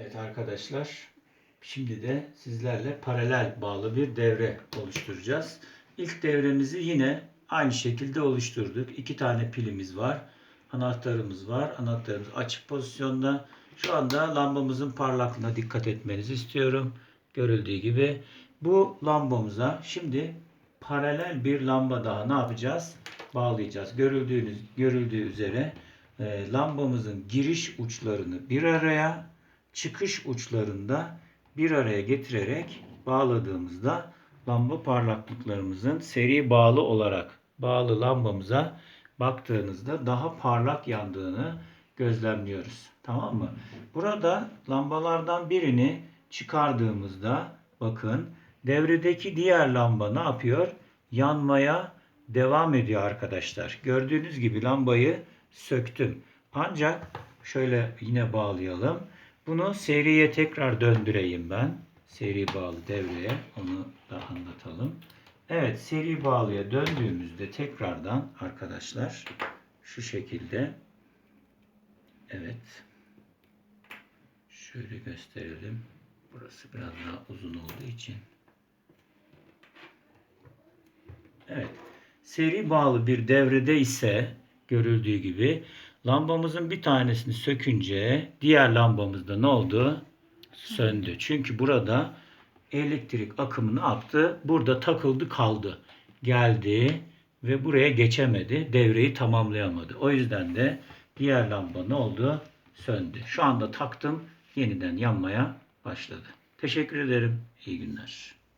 Evet arkadaşlar, şimdi de sizlerle paralel bağlı bir devre oluşturacağız. İlk devremizi yine aynı şekilde oluşturduk. İki tane pilimiz var, anahtarımız var. Anahtarımız açık pozisyonda. Şu anda lambamızın parlaklığına dikkat etmenizi istiyorum. Görüldüğü gibi bu lambamıza şimdi paralel bir lamba daha ne yapacağız? Bağlayacağız. Görüldüğünüz görüldüğü üzere e, lambamızın giriş uçlarını bir araya, çıkış uçlarında bir araya getirerek bağladığımızda lamba parlaklıklarımızın seri bağlı olarak bağlı lambamıza baktığınızda daha parlak yandığını gözlemliyoruz. Tamam mı? Burada lambalardan birini çıkardığımızda bakın devredeki diğer lamba ne yapıyor? Yanmaya devam ediyor arkadaşlar. Gördüğünüz gibi lambayı söktüm. Ancak şöyle yine bağlayalım. Bunu seriye tekrar döndüreyim ben. Seri bağlı devreye. Onu da anlatalım. Evet seri bağlıya döndüğümüzde tekrardan arkadaşlar şu şekilde evet şöyle gösterelim. Burası biraz daha uzun olduğu için. Evet. Seri bağlı bir devrede ise görüldüğü gibi lambamızın bir tanesini sökünce diğer lambamızda ne oldu? Söndü. Çünkü burada elektrik akımı ne? Burada takıldı kaldı. Geldi ve buraya geçemedi. Devreyi tamamlayamadı. O yüzden de diğer lamba ne oldu? Söndü. Şu anda taktım. Yeniden yanmaya başladı. Teşekkür ederim. İyi günler.